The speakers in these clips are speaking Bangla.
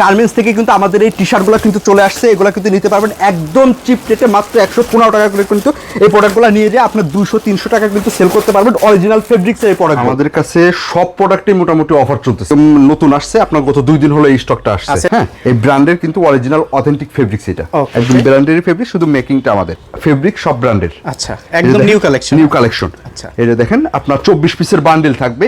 গার্মেন্টস থেকে কিন্তু আমাদের এই টি শার্টগুলো কিন্তু চলে আসছে। এগুলো কিন্তু নিতে পারবেন একদম চিপ রেটে মাত্র একশো পনেরো টাকা করে কিন্তু এই প্রোডাক্টগুলো নিয়ে যেয়ে আপনার দুশো তিনশো টাকা কিন্তু সেল করতে পারবেন অরিজিনাল ফেব্রিক্সের এই প্রোডাক্ট আমাদের কাছে সব প্রোডাক্টে মোটামুটি অফার চলতেছে। নতুন আসছে আপনার গত দুই দিন হলো এই স্টকটা আসছে। আচ্ছা। হ্যাঁ এই ব্র্যান্ডের কিন্তু অরিজিনাল অথেন্টিক ফেব্রিক্স এটা। একদম ব্র্যান্ডের ফেব্রিক শুধু মেকিংটা আমাদের। ফেব্রিক সব ব্র্যান্ডের আচ্ছা একদম নিউ কালেকশন নিউ কালেকশন আচ্ছা। এটা দেখেন আপনার চব্বিশ পিসের বান্ডেল থাকবে।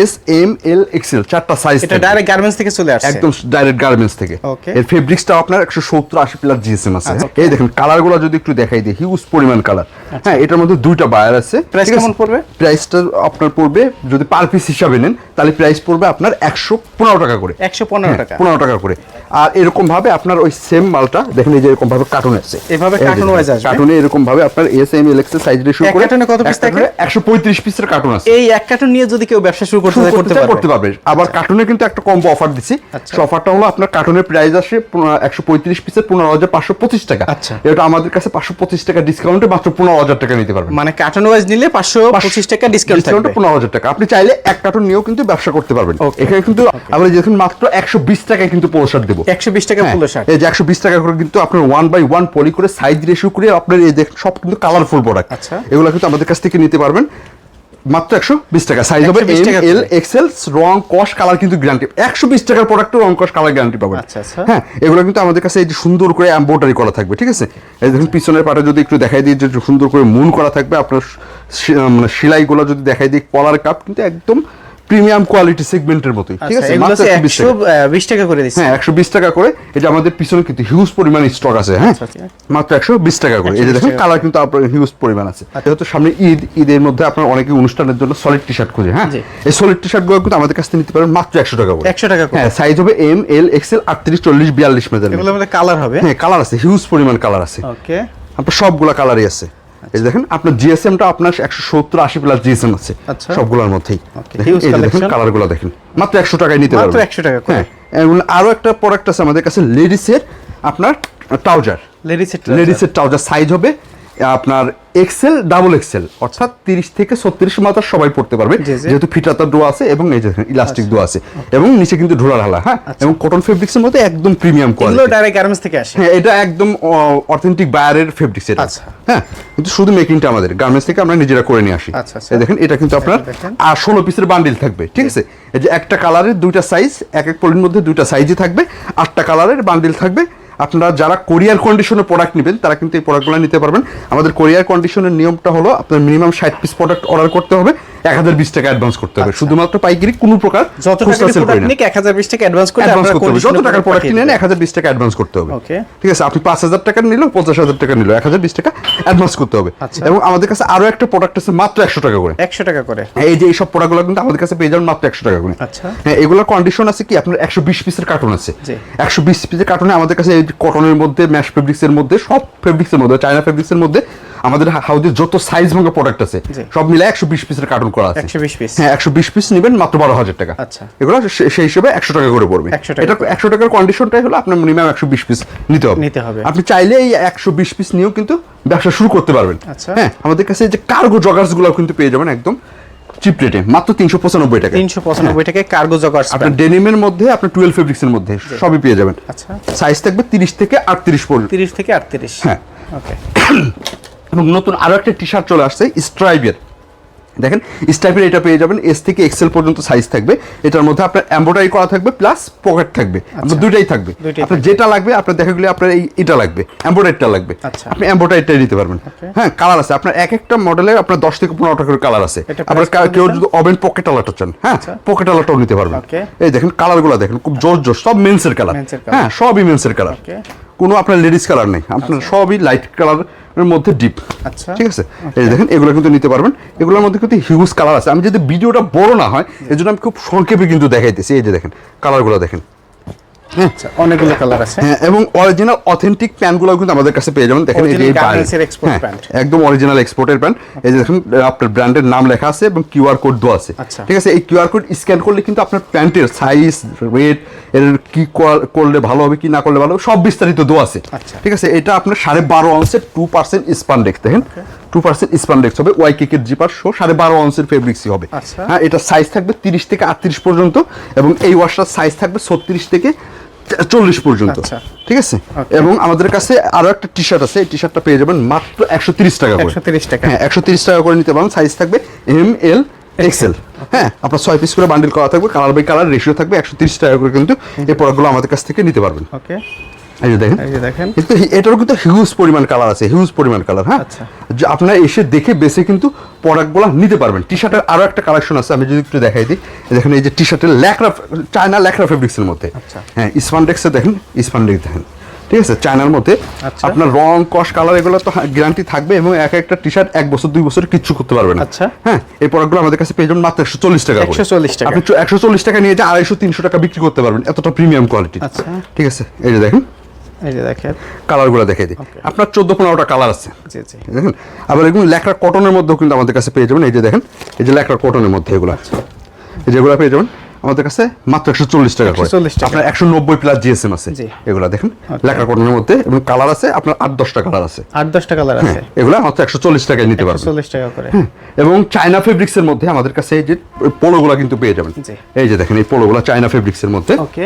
এস এম এল এক্সেল চারটা সাইজ এটা ডাইরেক্ট গার্মেন্টস থেকে চলে আসছে? একদম ডাইরেক্ট গার্মেন্টস থেকে. এর ফেব্রিক্সটা আপনার একশো সত্তর আশি প্লাস জিএসএম আছে। আচ্ছা, এই দেখেন কালারগুলো যদি একটু দেখাই দিই হিউজ পরিমাণ কালার হ্যাঁ এটার মধ্যে দুইটা বায়ার আছে। আছে? কেমন পড়বে? প্রাইসটা আপনার পড়বে যদি পার পিস হিসাবে নেন তাহলে প্রাইস পড়বে আপনার একশো পনেরো টাকা করে। একশো পনেরো টাকা। পনেরো টাকা করে। আর এরকম ভাবে আপনার ওই সেম মালটা দেখেন এই যে এরকম ভাবে কার্টুন আছে এভাবে carton wise আসবে? কার্টুনে এরকম ভাবে আপনার S M L X size ratio করে carton এ কত piece থাকে? একশো পঁয়ত্রিশ পিসের কার্টুন আছে। এই এক কার্টুন নিয়ে যদি কেউ ব্যবসা শুরু করতে করতে করতে পারবে। আবার কার্টুনে কিন্তু একটা কম্বো অফার আচ্ছা। অফারটা হলো আপনার কার্টুনের প্রাইস আসে একশো পঁয়ত্রিশ পিসের পনেরো হাজার পাঁচশো পঁচিশ টাকা। আচ্ছা। এটা আমাদের কাছে পাঁচশো পঁচিশ টাকা ডিসকাউন্টে মাত্র পনেরো হাজার টাকা নিতে পারবেন। মানে কার্টুন ওয়াইজ নিলে পাঁচশো পঁচিশ টাকা ডিসকাউন্ট ডিসকাউন্টে পনেরো হাজার টাকা। আপনি চাইলে এক কার্টুন নিয়েও কিন্তু ব্যবসা করতে পারবেন। এখানে কিন্তু আমরা যখন মাত্র একশো বিশ টাকায় কিন্তু পোলো শার্ট দেবো। একশো বিশ টাকা হ্যাঁ, পুলো শার্ট এই যে একশো বিশ টাকা করে কিন্তু আপনার ওয়ান বাই ওয়ান পলি করে সাইজ রেশিও করে আপনার এই দেখ সব কিন্তু কালারফুল প্রোডাক্ট আচ্ছা। এগুলো কিন্তু আমাদের কাছ থেকে নিতে পারবেন। মাত্র একশো বিশ টাকা। সাইজ হবে এম এল এক্সেল রং কস কালার কিন্তু গ্যারান্টি একশো বিশ টাকার প্রোডাক্ট রং কস কালার গ্যারান্টি পাবেন। আচ্ছা, আচ্ছা। হ্যাঁ এগুলো কিন্তু আমাদের কাছে এই যে সুন্দর করে এম্বোটারি করা থাকবে ঠিক আছে? এই দেখুন পিছনের পাটে যদি একটু দেখাই দিই যে সুন্দর করে মুন করা থাকবে আপনার মানে সেলাইগুলো যদি দেখাই দিই কলার কাপ কিন্তু একদম প্রিমিয়াম কোয়ালিটি সেগমেন্টের মতোই ঠিক আচ্ছা আছে মাত্র 120 একশো টাকা। করে দিচ্ছে। হ্যাঁ একশো বিশ টাকা করে। এটা আমাদের পিছনে কিন্তু হিউজ পরিমাণ স্টক আছে হ্যাঁ? আচ্ছা, আচ্ছা। মাত্র একশো বিশ টাকা করে। এই যে 120 দেখুন কালার কিন্তু আপনার হিউজ পরিমাণ আছে। যেহেতু সামনে ঈদ ঈদের মধ্যে আপনার অনেকে অনুষ্ঠানের জন্য সলিড টি শার্ট খুঁজে হ্যাঁ? এই সলিড টি শার্টগুলো কিন্তু আমাদের কাছ থেকে নিতে পারেন মাত্র একশো টাকা করে। 100 টাকা করে। হ্যাঁ সাইজ হবে এম এল এক্সেল আটত্রিশ চল্লিশ বিয়াল্লিশ মেজার এগুলোর মধ্যে কালার হবে। হ্যাঁ কালার আছে হিউজ পরিমাণ কালার আছে। ওকে আপনার সবগুলা কালারই আছে। এই দেখেন আপনার জিএসএমটা আপনার একশো সত্তর আশি প্লাস জিএসএম আছে। আচ্ছা। সবগুলোর মধ্যেই। এই যে দেখেন কালারগুলো দেখেন। মাত্র একশো টাকায় নিতে মাত্র পারবেন। 100 টাকা হ্যাঁ আরও আরও একটা প্রোডাক্ট আছে আমাদের কাছে লেডিসের আপনার ট্রাউজার লেডিসের লেডিসের ট্রাউজার সাইজ হবে আপনার এক্সেল ডাবল এক্সেল অর্থাৎ তিরিশ থেকে ছত্রিশ মাথা সবাই পড়তে পারবে। যেহেতু ফিটাতার ডো আছে এবং এই যে ইলাস্টিক ডো আছে। এবং নিচে কিন্তু ঢোলা ঢালা হ্যাঁ? এবং কটন ফেব্রিক্সের মধ্যে একদম প্রিমিয়াম কোয়ালিটি ডাইরেক্ট গার্মেন্টস থেকে আসে। হ্যাঁ এটা একদম অথেন্টিক বায়ারের ফেব্রিক্স এটা। আচ্ছা। হ্যাঁ কিন্তু শুধু মেকিংটা আমাদের। গার্মেন্টস থেকে আমরা নিজেরা করে নিয়ে আসি। আচ্ছা, আচ্ছা। দেখেন এটা কিন্তু আপনার আর ষোলো পিসের বান্ডিল থাকবে ঠিক আছে? এই যে একটা কালারের দুইটা সাইজ এক এক পলির মধ্যে দুইটা সাইজই থাকবে আটটা কালারের বান্ডিল থাকবে আপনারা যারা কোরিয়ার কন্ডিশনের প্রোডাক্ট নেবেন, তারা কিন্তু এই প্রোডাক্টগুলো নিতে পারবেন। আমাদের কোরিয়ার কন্ডিশনের নিয়মটা হলো আপনার মিনিমাম ষাট পিস প্রোডাক্ট অর্ডার করতে হবে। এক হাজার বিশ টাকা অ্যাডভান্স করতে হবে। শুধুমাত্র পাইকারি কোনো প্রকার আচ্ছা। যত এক হাজার বিশ টাকা অ্যাডভান্স করতে হবে। যত টাকার প্রোডাক্ট পাঠিয়ে নেন দিবেন। এক হাজার বিশ টাকা অ্যাডভান্স করতে হবে। ঠিক আছে আপনি পাঁচ হাজার টাকা পঞ্চাশ হাজার টাকা নিলেও এক হাজার বিশ টাকা অ্যাডভান্স করতে হবে। আচ্ছা। এবং আমাদের কাছে আরও একটা প্রোডাক্ট আছে মাত্র একশো টাকা করে। একশো টাকা করে। এই যে এইসব প্রোডাক্টগুলো কিন্তু আমাদের কাছে পেয়ে যাবেন মাত্র একশো টাকা করে। আচ্ছা। হ্যাঁ এগুলোর কন্ডিশন আছে কি? আপনার একশো বিশ পিসের কার্টুন আছে। একশো বিশ পিসের কার্টুনে আমাদের কাছে কটনের মধ্যে ম্যাশ ফেব্রিক্সের মধ্যে সব ফেব্রিক্সের মধ্যে চায়না ফেব্রিক্সের মধ্যে আমাদের হাউজে যত সাইজ ভাঙা প্রোডাক্ট আছে সব মিলে একশো বিশ পিসের কার্টুন করা আছে। 120 piece। হ্যাঁ একশো বিশ পিস নেবেন মাত্র বারো হাজার টাকা। আচ্ছা। এগুলো সেই হিসেবে একশো টাকা করে পড়বে। 100 টাকা এটা একশো টাকার কন্ডিশনটাই হলো আপনার মিনিমাম একশো বিশ পিস নিতে হবে। নিতে হবে। আপনি চাইলে এই একশো বিশ পিস নিয়েও কিন্তু ব্যবসা শুরু করতে পারবেন। আচ্ছা। হ্যাঁ আমাদের কাছে যে কার্গো জগার্সগুলো কিন্তু পেয়ে যাবেন একদম চিপ রেটে মাত্র তিনশো পঁচানব্বই টাকা তিনশো পঁচানব্বই টাকায় কার্গো জগার্স আপনার ডেনিমের মধ্যে আপনার টুয়েলভ ফেব্রিক্সের মধ্যে সবই পেয়ে যাবেন। আচ্ছা। সাইজ থাকবে তিরিশ থেকে আটত্রিশ পর্যন্ত। তিরিশ থেকে আটত্রিশ। হ্যাঁ। ওকে এবং নতুন আরও একটা টি শার্ট চলে আসছে স্ট্রাইবের দেখেন স্ট্রাইপের এটা পেয়ে যাবেন এস থেকে এক্সেল পর্যন্ত সাইজ থাকবে। এটার মধ্যে আপনার এমব্রয়ডারি করা থাকবে প্লাস পকেট থাকবে। আপনার দুইটাই থাকবে। আপনার যেটা লাগবে আপনার দেখা গেলে আপনার এই এটা লাগবে এমব্রয়ডারিটা লাগবে। আচ্ছা। আপনি এমব্রয়ডারিটাই নিতে পারবেন। হ্যাঁ কালার আছে। আপনার এক একটা মডেলের আপনার দশ থেকে পনেরো টাকার কালার আছে। আপনার কেউ? যদি ওভেন পকেট আলাটা চান হ্যাঁ পকেট আলাটাও নিতে পারবেন। এই দেখেন কালারগুলো দেখেন খুব জোর জোর সব মেন্সের কালার। হ্যাঁ সবই মেন্সের কালার কোনো আপনার লেডিস কালার নেই। আপনার সবই লাইট কালারের মধ্যে ডিপ আচ্ছা। ঠিক আছে? এই দেখেন এগুলো কিন্তু নিতে পারবেন। এগুলোর মধ্যে কিন্তু হিউজ কালার আছে। আমি যদি ভিডিওটা বড় না হয় এজন্য জন্য আমি খুব সংক্ষেপে কিন্তু দেখাইতেছি। এই যে দেখেন কালারগুলো দেখেন। আচ্ছা অনেকগুলো কালার আছে। হ্যাঁ এবং অরিজিনাল অথেন্টিক প্যান্টগুলো কিন্তু আমাদের কাছে পেয়ে যাবেন। দেখেন এই যে হ্যাঁ। একদম অরিজিনাল এক্সপোর্টের প্যান্ট এই যে দেখুন আপনার ব্র্যান্ডের নাম লেখা আছে এবং কিউআর কোড দেওয়া আছে। আচ্ছা। ঠিক আছে এই কিউআর কোড স্ক্যান করলে কিন্তু আপনার প্যান্টের সাইজ রেট এর কি করলে ভালো হবে কি না করলে ভালো সব বিস্তারিত দেওয়া আছে। আচ্ছা। ঠিক আছে এটা আপনার সাড়ে বারো অংশের টু পার্সেন্ট স্পান্ডেক্স দেখেন। টু পার্সেন্ট স্পান্ডেক্স হবে ওয়াই কেকের জিপার শো সাড়ে বারো অংশের ফেব্রিক্সই হবে। হ্যাঁ এটা সাইজ থাকবে তিরিশ থেকে আটত্রিশ পর্যন্ত এবং এই ওয়াশটার সাইজ থাকবে ছত্রিশ থেকে চল্লিশ পর্যন্ত। আচ্ছা। ঠিক আছে? এবং আমাদের কাছে আরও একটা টি শার্ট আছে এই টি শার্টটা পেয়ে যাবেন মাত্র একশো তিরিশ টাকা করে। 130 টাকা। হ্যাঁ একশো তিরিশ টাকা করে নিতে পারেন সাইজ থাকবে এম এল এক্সেল হ্যাঁ আপনার ছয় পিস করে বান্ডিল করা থাকবে কালার বাই কালার রেশিও থাকবে একশো তিরিশ টাকা করে কিন্তু এই প্রোডাক্টগুলো আমাদের কাছ থেকে নিতে পারবেন। ওকে এই যে দেখেন এই যে দেখেন কিন্তু এটারও কিন্তু হিউজ পরিমাণ কালার আছে হিউজ পরিমাণ কালার হ্যাঁ আচ্ছা। যে আপনারা এসে দেখে বেছে কিন্তু প্রোডাক্টগুলো নিতে পারবেন টি শার্টের আরও একটা কালেকশন আছে আমি যদি একটু দেখাই দিই দেখেন এই যে টি শার্টের ল্যাকরা চায়না ল্যাকরা ফেব্রিক্সের মধ্যে আচ্ছা। হ্যাঁ স্পান্ডেক্সে দেখেন স্পান্ডেক্স দেখেন ঠিক আছে চায়নার মধ্যে আচ্ছা। আপনার রং কস কালার এগুলো তো গ্যারান্টি থাকবে এবং এক একটা টি শার্ট এক বছর দুই বছর কিচ্ছু করতে পারবেন আচ্ছা। হ্যাঁ এই প্রোডাক্টগুলো আমাদের কাছে পেয়ে যাবেন মাত্র একশো চল্লিশ টাকা করে। 140 টাকা। আপনি একশো চল্লিশ টাকা নিয়ে যে আড়াইশো তিনশো টাকা বিক্রি করতে পারবেন এতটা প্রিমিয়াম কোয়ালিটি আচ্ছা। ঠিক আছে এই যে দেখেন এই যে দেখেন। কালারগুলো দেখে দিই। আপনার চোদ্দ পনেরোটা কালার আছে। জি জি। দেখেন আবার এগুলো ল্যাকড়া কটনের মধ্যেও কিন্তু আমাদের কাছে পেয়ে যাবেন। এই যে দেখেন এই যে ল্যাকড়া কটনের মধ্যে এগুলো। এই যেগুলো পেয়ে যাবেন আমাদের কাছে মাত্র একশো চল্লিশ টাকা করে। আপনার একশো নব্বই প্লাস জিএসএম আছে। এগুলো দেখেন ল্যাকড়া কটনের মধ্যে এবং কালার আছে আপনার আট দশটা কালার আছে। আট দশটা কালার আছে। এগুলো মাত্র একশো চল্লিশ টাকায় নিতে পারবেন। চল্লিশ টাকা করে। এবং চায়না ফেব্রিক্সের মধ্যে আমাদের কাছে এই যে পোলোগুলো কিন্তু পেয়ে যাবেন। এই যে দেখেন এই পোলোগুলো চায়না ফেব্রিক্সের মধ্যে। ওকে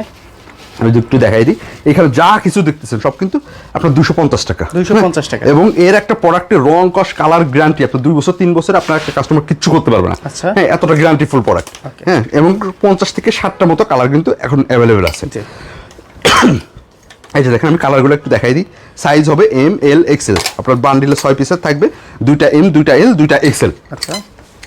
আমি একটু দেখাই দিই। এখানে যা কিছু দেখতেছেন সব কিন্তু আপনার দুশো পঞ্চাশ টাকা। 250 টাকা। এবং এর একটা প্রোডাক্টের রং কস কালার গ্যারান্টি আপনার দুই বছর তিন বছর আপনার একটা কাস্টমার কিচ্ছু করতে পারবে না। আচ্ছা। হ্যাঁ এতটা গ্যারান্টি ফুল প্রোডাক্ট হ্যাঁ এবং পঞ্চাশ থেকে ষাটটা মতো কালার কিন্তু এখন অ্যাভেলেবেল আছে। এই যে দেখেন আমি কালারগুলো একটু দেখাই দিই। সাইজ হবে এম এল এক্সেল আপনার বান্ডিলে ছয় পিসের থাকবে। দুইটা এম দুইটা এল দুইটা এক্সেল আচ্ছা।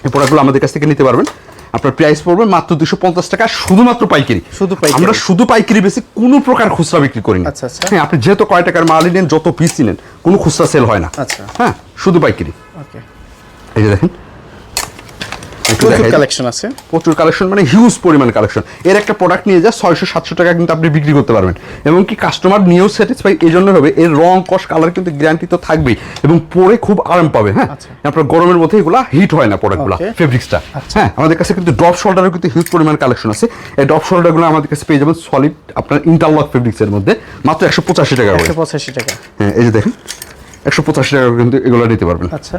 এই প্রোডাক্টগুলো আমাদের কাছ থেকে নিতে পারবেন। আপনার প্রাইস পড়বে মাত্র দুশো পঞ্চাশ টাকা শুধুমাত্র পাইকারি শুধু পাইকারি। আমরা শুধু পাইকারি বেশি কোনো প্রকার খুচরা বিক্রি করি না আচ্ছা, আচ্ছা। হ্যাঁ আপনি যেহেতু কয় টাকার মালই নেন যত পিস নেন কোনো খুচরা সেল হয় না আচ্ছা। হ্যাঁ শুধু পাইকারি ওকে এই যে দেখেন প্রচুর কালেকশন আছে। প্রচুর কালেকশন মানে হিউজ পরিমাণ কালেকশন এর একটা প্রোডাক্ট নিয়ে যা ছয়শো সাতশো টাকা কিন্তু আপনি বিক্রি করতে পারবেন। এবং কি কাস্টমার নিয়েও স্যাটিসফাই এই জন্য হবে এর রং কস কালার কিন্তু গ্যারান্টি তো থাকবেই। এবং পরে খুব আরাম পাবে হ্যাঁ? আচ্ছা। আপনার গরমের মধ্যে এগুলা হিট হয় না প্রোডাক্টগুলো ফেব্রিক্সটা আচ্ছা। হ্যাঁ আমাদের কাছে কিন্তু ড্রপ শোল্ডারের কিন্তু হিউজ পরিমাণ কালেকশন আছে। এই ড্রপ শোল্ডারগুলো আমাদের কাছে পেয়ে যাবেন সলিড আপনার ইন্টারলক ফেব্রিক্সের মধ্যে মাত্র একশো পঁচাশি টাকা একশো পঁচাশি টাকা। হ্যাঁ এই যে দেখেন একশো পঁচাশি টাকা কিন্তু এগুলো নিতে পারবেন। আচ্ছা।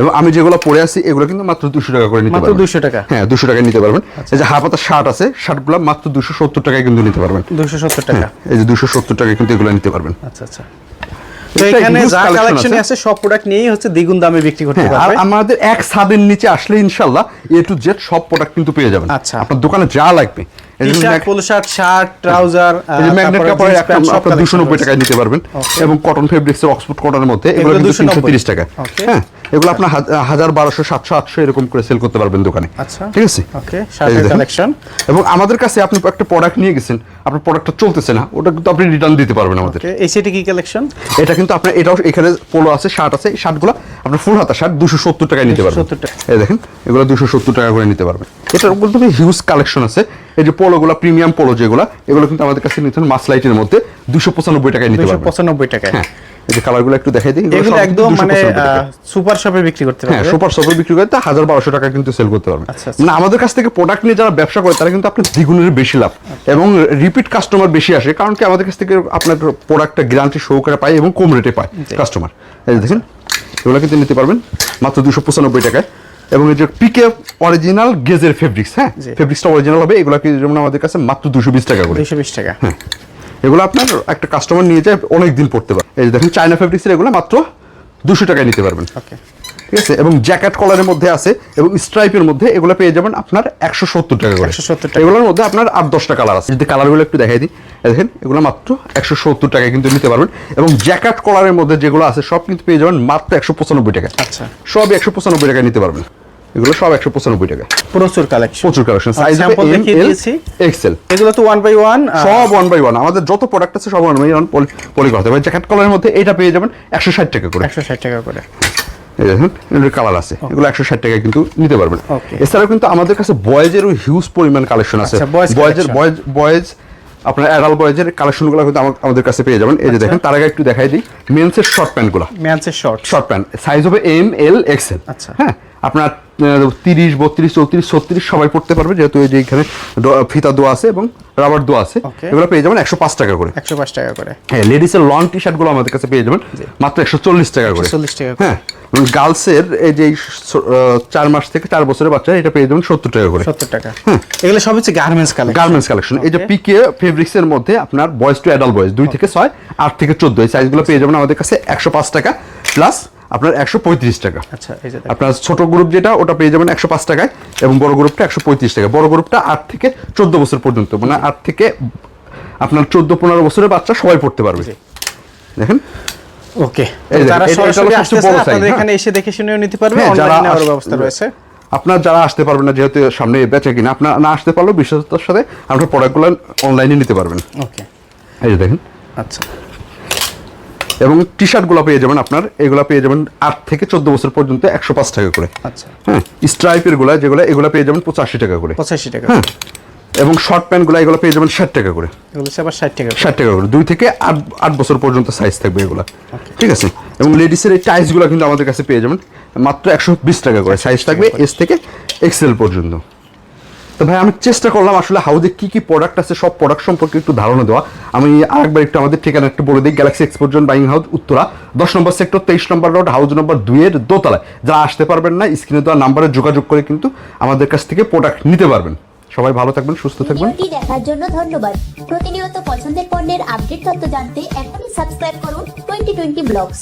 এবং আমি যেগুলো পরে আছি এগুলো কিন্তু মাত্র দুশো টাকা করে নিতে পারবেন। 200 টাকা? হ্যাঁ দুশো টাকায় নিতে পারবেন। এই যে হাফাতা শার্ট আছে শার্টগুলো মাত্র দুশো সত্তর টাকায় কিন্তু নিতে পারবেন। দুশো সত্তর টাকা? এই যে দুশো সত্তর টাকায় কিন্তু এগুলো নিতে পারবেন। আচ্ছা আচ্ছা। তো এখানে যা কালেকশন আছে। আছে সব প্রোডাক্ট নিয়েই হচ্ছে দ্বিগুণ দামে বিক্রি করতে হ্যাঁ আর আমাদের এক ছাদের নিচে আসলে ইনশাল্লাহ এ টু জেড সব প্রোডাক্ট কিন্তু পেয়ে যাবেন। আচ্ছা। আপনার দোকানে যা লাগবে এই টি যে শার্ট ম্যাগ- পোলো শার্ট শার্ট ট্রাউজার এই যে ম্যাগনেট কাপড়ের একটা আপনার দুশো নব্বই টাকায় নিতে পারবেন। এবং কটন ফেব্রিক্সের অক্সফোর্ড কটনের মধ্যে এগুলো এগুলো কিন্তু তিনশো তিরিশ টাকা হ্যাঁ এগুলো আপনার হাজার বারোশো সাতশো আটশো এরকম করে সেল করতে পারবেন দোকানে। ঠিক আছে? ওকে এই যে শার্টের দেখেন। কালেকশন এবং আমাদের কাছে আপনি একটা প্রোডাক্ট নিয়ে গেছেন আপনার প্রোডাক্টটা চলতেছে না ওটা কিন্তু আপনি রিটার্ন দিতে পারবেন আমাদের। এই সেটি কি কালেকশন এটা কিন্তু আপনার এটাও এখানে পোলো আছে শার্ট আছে এই শার্টগুলো আপনার ফুল হাতা শার্ট দুশো সত্তর টাকায় নিতে পারবেন। এই দেখেন এগুলো দুশো সত্তর টাকা করে নিতে পারবেন। এটার বলতে হিউজ কালেকশন আছে। এই যে পোলোগুলো প্রিমিয়াম পোলো যেগুলো এগুলো কিন্তু আমাদের কাছে নিতে মাস লাইটের মধ্যে দুশো পঁচানব্বই টাকায় নিতে পারবেন। পঁচানব্বই টাকায়। হ্যাঁ এই যে কালারগুলো একটু দেখাই দিই এগুলো একদম মানে সুপার শপে বিক্রি করতে হ্যাঁ পারবে সুপার শপে বিক্রি করে তা হাজার বারোশো টাকা কিন্তু সেল করতে পারবেন। আচ্ছা, আচ্ছা। মানে আমাদের কাছ থেকে প্রোডাক্ট নিয়ে যারা ব্যবসা করে তারা কিন্তু আপনার দ্বিগুণের বেশি লাভ। এবং রিপিট কাস্টমার বেশি আসে কারণ কি আমাদের কাছ থেকে আপনার প্রোডাক্টটা গ্যারান্টি সহকারে পায় এবং কম রেটে পায় কাস্টমার এই দেখেন এগুলো কিন্তু নিতে পারবেন মাত্র দুশো পঁচানব্বই টাকায়। এবং এই যে পিকে অরিজিনাল গেজের ফেব্রিক্স হ্যাঁ? ফেব্রিক্সটা অরিজিনাল হবে এগুলো কি যেমন আমাদের কাছে মাত্র দুশো বিশ টাকা করে। দুশো বিশ টাকা। হ্যাঁ। এগুলো আপনার একটা কাস্টমার নিয়ে যায় অনেক দিন পড়তে পারে এই যে দেখেন চায়না ফেব্রিক্সের এগুলো মাত্র দুশো টাকায় নিতে পারবেন। ওকে। ঠিক আছে? এবং জ্যাকেট কলারের মধ্যে আছে এবং স্ট্রাইপের মধ্যে এগুলো পেয়ে যাবেন আপনার একশো সত্তর টাকা করে। 170 টাকা। এগুলোর মধ্যে আপনার আট দশটা কালার আছে। যদি কালারগুলো একটু দেখাই দিই। দেখেন এগুলো মাত্র একশো সত্তর টাকায় কিন্তু নিতে পারবেন। এবং জ্যাকেট কলারের মধ্যে যেগুলো আছে সব কিন্তু পেয়ে যাবেন মাত্র একশো পঁচানব্বই টাকা আচ্ছা। সব একশো পঁচানব্বই টাকায় নিতে পারবেন। এগুলো সব একশো পঁচানব্বই টাকা প্রচুর কালেকশন প্রচুর কালেকশন সাইজ। এক্সেল এগুলো তো ওয়ান বাই ওয়ান সব ওয়ান বাই ওয়ান আমাদের যত প্রোডাক্ট আছে সব ওয়ান বাই ওয়ান পলি করতে হবে জ্যাকেট কলারের মধ্যে এটা পেয়ে যাবেন একশো ষাট টাকা করে। একশো ষাট টাকা করে। এই দেখুন এগুলোর কালার আছে। এগুলো একশো ষাট টাকায় কিন্তু নিতে পারবেন। এছাড়াও কিন্তু আমাদের কাছে বয়েজেরও হিউজ পরিমাণ কালেকশন আছে। আচ্ছা, বয়েজের বয়েজ বয়েজ আপনার অ্যাডাল বয়েজের কালেকশনগুলো কিন্তু আমাদের কাছে পেয়ে যাবেন। এই যে দেখেন তার আগে একটু দেখাই দিই। মেন্সের শর্ট প্যান্টগুলো মেন্সের শর্ট শর্ট প্যান্ট সাইজ হবে এম এল এক্সেল আচ্ছা। হ্যাঁ আপনার তিরিশ বত্রিশ চৌত্রিশ ছত্রিশ সবাই পড়তে পারবে যেহেতু এই যে এখানে ফিতা দোয়া আছে এবং রাবার দোয়া আছে। এগুলো পেয়ে যাবেন একশো পাঁচ টাকা করে। একশো পাঁচ টাকা করে। হ্যাঁ লেডিসের লং টি শার্টগুলো আমাদের কাছে পেয়ে যাবেন মাত্র একশো চল্লিশ টাকা করে। 140 টাকা হ্যাঁ এবং গার্লসের এই যে চার মাস থেকে চার বছরের বাচ্চা এটা পেয়ে যাবেন সত্তর টাকা করে। সত্তর টাকা। এগুলো সব হচ্ছে গার্মেন্টস কালেকশন গার্মেন্টস কালেকশন এই যে. পিকে ফেব্রিক্স এর মধ্যে আপনার বয়েজ টু অ্যাডাল্ট বয়েজ দুই থেকে ছয় আট থেকে চোদ্দ এই সাইজগুলো পেয়ে যাবেন আমাদের কাছে একশো পাঁচ টাকা প্লাস আপনার একশো পঁয়ত্রিশ টাকা। আচ্ছা। আপনার ছোট গ্রুপ যেটা ওটা পেয়ে যাবেন একশো পাঁচ টাকায় এবং বড় গ্রুপটা একশো পঁয়ত্রিশ টাকা বড় গ্রুপটা আট থেকে চোদ্দ বছর পর্যন্ত। মানে আট থেকে আপনার চোদ্দ পনেরো বছরের বাচ্চা সবাই পড়তে পারবে। দেখেন? ওকে। হ্যাঁ। এখানে এসে দেখে শুনেও নিতে পারবে হ্যাঁ, যারা অনলাইনে ব্যবস্থা রয়েছে। আপনার যারা আসতে পারবেন না যেহেতু সামনে বেচে কিনা আপনার না আসতে পারলেও বিশ্বস্ততার সাথে আপনার প্রোডাক্টগুলো অনলাইনে নিতে পারবেন। ওকে। এই যে দেখেন। আচ্ছা। এবং টি শার্টগুলো পেয়ে যাবেন আপনার এগুলো পেয়ে যাবেন আট থেকে চোদ্দ বছর পর্যন্ত একশো পাঁচ টাকা করে। আচ্ছা। হ্যাঁ স্ট্রাইপেরগুলা যেগুলো এগুলো পেয়ে যাবেন পঁচাশি টাকা করে। পঁচাশি টাকা হ্যাঁ এবং শর্ট প্যান্টগুলো এগুলো পেয়ে যাবেন ষাট টাকা করে। এগুলো আবার ষাট টাকা করে। ষাট টাকা করে। দুই থেকে আট আট বছর পর্যন্ত সাইজ থাকবে এগুলো। ঠিক আছে? এবং লেডিসের এই টাইসগুলো কিন্তু আমাদের কাছে পেয়ে যাবেন মাত্র একশো বিশ টাকা করে। সাইজ থাকবে এস থেকে এক্সেল পর্যন্ত। তো ভাই, আমি চেষ্টা করলাম আসলে হাউজে কি কি প্রোডাক্ট আছে, সব প্রোডাক্ট সম্পর্কে একটু ধারণা দেওয়া। আমি আরেকবার একটু আমাদের ঠিকানা একটু বলে দিই গ্যালাক্সি এক্সপোর্টজন বাইং হাউস উত্তরা। দশ নম্বর সেক্টর তেইশ নম্বর রোড হাউজ নম্বর দুইয়ের দোতলায়। যারা আসতে পারবেন না স্ক্রিনে দেওয়া নাম্বারে যোগাযোগ করে কিন্তু আমাদের কাছ থেকে প্রোডাক্ট নিতে পারবেন। সবাই ভালো থাকবেন, সুস্থ থাকবেন। দেখার জন্য ধন্যবাদ। প্রতিনিয়ত পছন্দের পণ্যের আপডেট তথ্য জানতে এখনই সাবস্ক্রাইব করুন টোয়েন্টি টোয়েন্টি ব্লগস